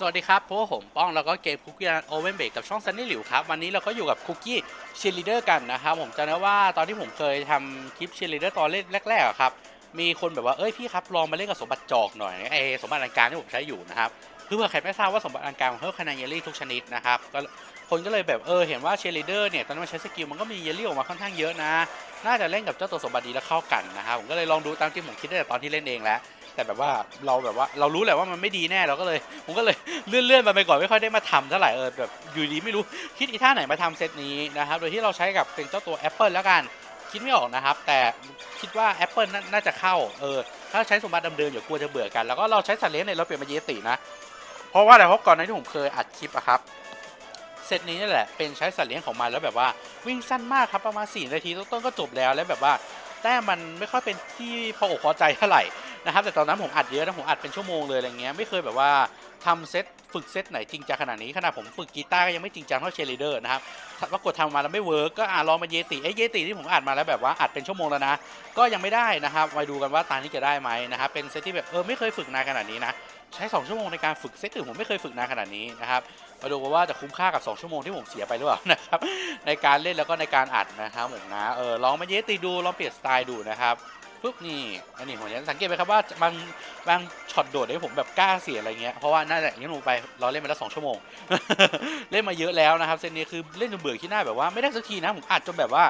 สวัสดีครับพวกผมป้องแล้วก็เกมคุกกี้โอเว่นเบกกับช่องซันนี่หลิวครับ วันนี้เราก็อยู่กับคุกกี้เชียร์ลีเดอร์กันนะครับ ผมจำได้ว่าตอนที่ผมเคยทำคลิปเชียร์ลีเดอร์ตอนเล่นแรกๆครับ มีคนแบบว่าเอ้ยพี่ครับลองมาเล่นกับสมบัติจอกหน่อยไอ้สมบัติอันการที่ผมใช้อยู่นะครับเพื่อใครไม่ทราบว่าสมบัติอันการของเฮอร์คานาเยลลี่ทุกชนิดนะครับก็คนก็เลยแบบเออเห็นว่าเชียร์ลีเดอร์เนี่ยตอนนั้นมันใช้สกิลมันก็มีเยลลี่ออกมาค่อนข้างเยอะนะ น่าจะเล่นกับเจ้าตัวสมบัติดีแล้วเข้ากันนะครับผมก็เลยลองดูตามที่ผมคิดได้แต่ตอนที่เล่นเองแล้ว แต่แบบว่าเราแบบว่าเรารู้แหละว่ามันไม่ดีแน่เราก็เลย ผมก็เลยเลื่อนเลื่อนไปก่อนไม่ค่อยได้มาทำเท่าไหร่เออแบบอยู่ดีไม่รู้คิดอีท่าไหนมาทำเซตนี้นะครับโดยที่เราใช้กับเป็นเจ้าตัว Apple แล้วกันคิดไม่ออกนะครับ แต่คิดว่า Apple น่าน่าจะเข้าเออถ้าใช้สมบัติเดิมๆอย่ากลัวจะเบื่อกัน แล้วก็เราใช้สัตว์เลี้ยงเนี่ยเราเปลี่ยนมาเยตินะ เพราะว่าอะไรเพราะก่อนหน้าที่ผมเคยอัดคลิปอะครับเซตนี้นี่แหละเป็นใช้สัตว์เลี้ยงของมันแล้วแบบว่าวิ่งสั้นมากครับประมาณ4นาทีต้นๆก็จบแล้วแล้วแบบว่าแต้มมันไม่ค่อยเป็นที่พออกพอใจเท่าไหร่ นะครับแต่ตอนนั้นผมอัดเยอะนะผมอัดเป็นชั่วโมงเลยอะไรเงี้ยไม่เคยแบบว่าทำเซตฝึกเซตไหนจริงจังขนาดนี้ขนาดผมฝึกกีตาร์ก็ยังไม่จริงจังเท่าเชลีเดอร์นะครับปรากฏทำมาแล้วไม่เวิร์กก็อ่าลองมาเยติไอ้เยติที่ผมอัดมาแล้วแบบว่าอัดเป็นชั่วโมงแล้วนะก็ยังไม่ได้นะครับมาดูกันว่าตานี้จะได้ไหมนะครับเป็นเซตที่แบบเออไม่เคยฝึกนานขนาดนี้นะใช้ 2 ชั่วโมงในการฝึกเซตอื่นผมไม่เคยฝึกนานขนาดนี้นะครับมาดูกันว่าจะคุ้มค่ากับ 2 ชั่วโมงที่ผมเสียไปหรือเปล่านะครับในการเล่นแล้วก็ในการอัดนะครับผมนะเออลองมาเยติดูลองเปลี่ยนสไตล์ดูนะครับ ปุ๊บนี่อันนี้ผมจะสังเกตไหมครับว่าบางบางช็อตโดดเนี่ผมแบบกล้าเสียอะไรเงี้ยเพราะว่าน่าจะอย่างลงไปเราเล่นมาแล้วสองชั่วโมง เล่นมาเยอะแล้วนะครับเซตนี้คือเล่นจนเบื่อขี้หน้าแบบว่าไม่ได้สักทีนะผมอาจจนแบบว่า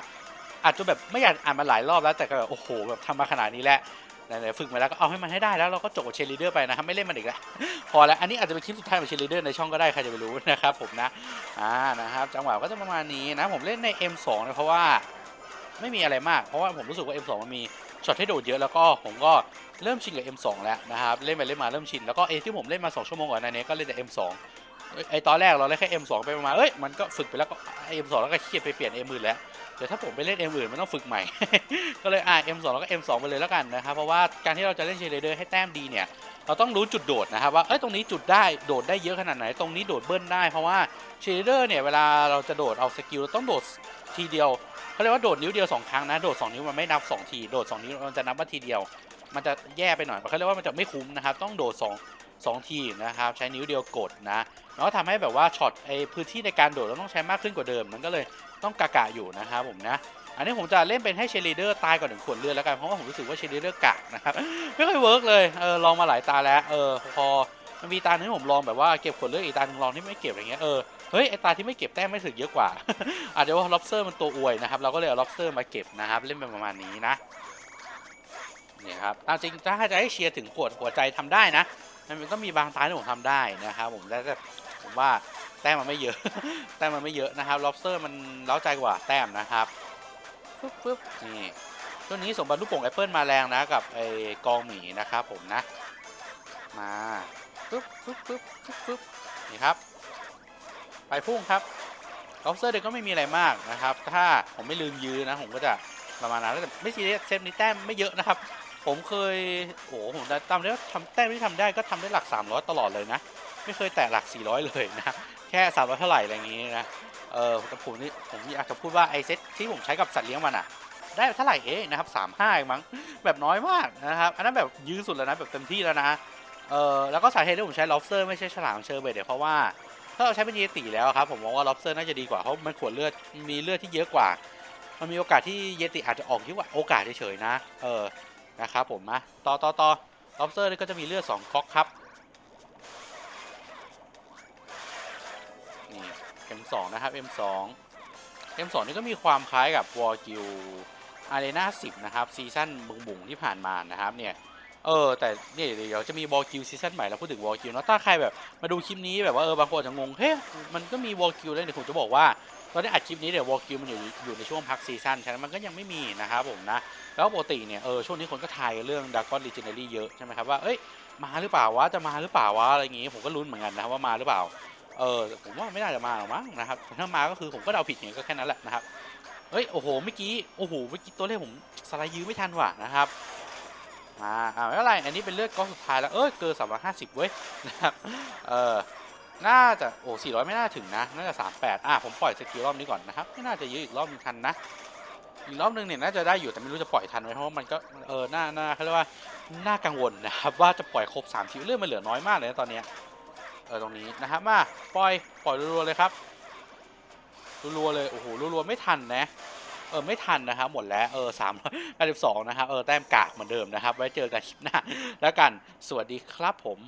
อาจจะแบบไม่อยากอ่านมาหลายรอบแล้วแต่ก็แบบโอ้โหแบบทำมาขนาดนี้แล้วไหนๆฝึกมาแล้วก็เอาให้มันให้ได้แล้วเราก็จบกับเชลีเดอร์ไปนะครับไม่เล่นมันอีกแล้วพอแล้วอันนี้อาจจะเป็นคลิปสุดท้ายของเชลีเดอร์ในช่องก็ได้ใครจะไปรู้นะครับผมนะอ่านะครับจังหวะก็จะประมาณนี้นะผมเล่นใน M2 เนี่ยเพราะว่าไม่มีอะไรมากเพราะว่าผมรู้สึกว่า M2 มันมี ช็อตให้โดดเยอะแล้วก็ผมก็เริ่มชินกับ M2 แล้วนะครับเล่นไปเล่นมาเริ่มชินแล้วก็เอที่ผมเล่นมา 2 ชั่วโมงก่อนหนนี้ก็เล่นแต่ M2 เอ้ยไอตอนแรกเราเล่นแค่ M2 ไปประมาณเอ้ยมันก็ฝึกไปแล้วก็ M2 แล้วก็เครียดไปเปลี่ยน M อื่นแล้วเดี๋ยวถ้าผมไปเล่น M อื่นมันต้องฝึกใหม่ ก็เลยอ่า M2 แล้วก็ M2 ไปเลยแล้วกันนะครับเพราะว่าการที่เราจะเล่นเชเลเดอร์ให้แต้มดีเนี่ยเราต้องรู้จุดโดดนะครับว่าเอ้ยตรงนี้จุดได้โดดได้เยอะขนาดไหนตรงนี้โดดเบิ้ลได้เพราะว่าเชเลเดอร์เนี่ยเวลาเราจะโดดเอาสกิลเราต้องโดดทีเดียว เขาเรียกว่าโดดนิ้วเดียวสองครั้งนะ โดดสองนิ้วมันไม่นับสองที โดดสองนิ้วมันจะนับว่าทีเดียว มันจะแย่ไปหน่อยเขาเรียกว่ามันจะไม่คุ้มนะครับ ต้องโดดสองสองทีนะครับ ใช้นิ้วเดียวกดนะแล้วก็ทำให้แบบว่าช็อตไอพื้นที่ในการโดดเราต้องใช้มากขึ้นกว่าเดิม มันก็เลยต้องกะกะอยู่นะครับผมนะ อันนี้ผมจะเล่นเป็นให้เชลีเดอร์ตายก่อนหนึ่งขวดเลือดแล้วกัน เพราะว่าผมรู้สึกว่าเชลีเดอร์กะนะครับ ไม่ค่อยเวิร์กเลย เออ ลองมาหลายตาแล้ว เออ พอมันมีตาหนึงผมลองแบบว่าเก็บขวดเลือดอีกตาหนึงลองที่ไม่เก็บอะไรเงี้ย เออ เฮ้ยไอตาที่ไม่เก็บแต้มไม่ถึงเยอะกว่าอาจจะว่า lobster มันตัวอวยนะครับเราก็เลยเอา lobster มาเก็บนะครับเล่นเป็นประมาณนี้นะเนี่ยครับตามจริงถ้าจะให้เชียร์ถึงขวดหัวใจทำได้นะมันก็มีบางตาที่ผมทำได้นะครับผมแต่ผมว่าแต้มมันไม่เยอะ แต้มมันไม่เยอะนะครับ lobster มันเล้าใจกว่าแต้มนะครับปึ๊บปึ๊บนี่ช่วงนี้สมบัติลูกโป่งแอปเปิลมาแรงนะกับไอ้กองหมีนะครับผมนะ มาปึ๊บปึ๊บปึ๊บปึ๊บปึ๊บนี่ครับ ไปพุ่งครับ lobster เด็กก็ไม่มีอะไรมากนะครับ ถ้าผมไม่ลืมยื้อนะ ผมก็จะประมาณนั้นแล้วแต่ไม่ซีเรียสเซฟนี้แต้มไม่เยอะนะครับ ผมเคยโอ้โหผมจำได้ว่าทำแต้มที่ทำได้ก็ทำได้หลัก 300 ตลอดเลยนะ ไม่เคยแตะหลัก 400 เลยนะแค่300เท่าไหร่อะไรอย่างงี้นะเออแต่ผมนี่ผมอยากจะพูดว่าไอเซ็ตที่ผมใช้กับสัตว์เลี้ยงมันอะได้เท่าไหร่เองนะครับสามห้ามั้งแบบน้อยมากนะครับ อันนั้นแบบยื้อสุดแล้วนะแบบเต็มที่แล้วนะเออแล้วก็สาเหตุที่ผมใช้ lobster ไม่ใช่ฉลามเชอร์เบตเนี่ยเพราะว่า ถ้าเราใช้เป็นเยติแล้วครับผมมองว่า lobster น่าจะดีกว่าเพราะมันขวดเลือดมีเลือดที่เยอะกว่า มันมีโอกาสที่เยติอาจจะออกเยอะกว่าโอกาสเฉยๆนะ เออนะครับผมนะต่อต่อต่อ lobster นี่ก็จะมีเลือด2ก๊อกครับนี่ M2 นะครับ M2 M2 นี่ก็มีความคล้ายกับ War g u i l Arena 10นะครับซีซั่นบุงบุงที่ผ่านมานะครับเนี่ย เออแต่เนี่ยเดี๋ยวจะมี War g u i l ซีซั่นใหม่แล้วพูดถึง War g u i l เนอะถ้าใครแบบมาดูคลิปนี้แบบว่าเออบางคนอาจจะงงเฮ้ยมันก็มี War g u i l แล้วเดี๋ยวผมจะบอกว่าตอนนี้อัดคลิปนี้เดี๋ยว War g u i l มันอยู่อยู่ในช่วงพักซีซั่นฉะนั้นมันก็ยังไม่มีนะครับผมนะแล้วปกติเนี่ยเออช่วงนี้คนก็ทายเรื่อง Dragon Legendary เยอะใช่ไหมครับว่าเอ้ยมาหรือเปล่าวะจะมาหรือเปล่าวะอะไรอย่างงี้ผมก็ลุ้นเหมือนกันนะครับว่ามาหรือเปล่าเออผมว่าไม่น่าจะมาหรอกมั้งนะครับถ้ามาก็คือผมก็เดาผิดอย่างก็แค่นั้นแหละนะครับเฮ้ยโอ้โหเมื่อกี้โอ้โหเมื่อกี้ตัวเลขผมสไลด์ยื้อไม่ทันว่ะนะครับ มาอ่าไม่เป็นไรอันนี้เป็นเลือดก้อนสุดท้ายแล้ว เออเกินสามร้อยห้าสิบเว้ยนะครับเออน่าจะโอ้สี่ร้อยไม่น่าถึงนะ น่าจะสามแปดอะผมปล่อยสกิลรอบนี้ก่อนนะครับ ไม่น่าจะยื้ออีกรอบนึงทันนะ อีกรอบนึงเนี่ยน่าจะได้อยู่แต่ไม่รู้จะปล่อยทันไหมเพราะว่ามันก็เออน่าน่าเขาเรียกว่าน่ากังวลนะครับว่าจะปล่อยครบสามทีเรื่องมันเหลือน้อยมากเลยนะตอนเนี้ยเออตรงนี้นะครับมาปล่อยปล่อยรัวๆเลยครับรัวๆเลยโอ้โหรัวๆไม่ทันนะ เออไม่ทันนะครับหมดแล้วเออสามร้อยแปดสิบสองนะครับเออแต้มกากเหมือนเดิมนะครับ ไว้เจอกันคลิปหน้าแล้วกันสวัสดีครับผม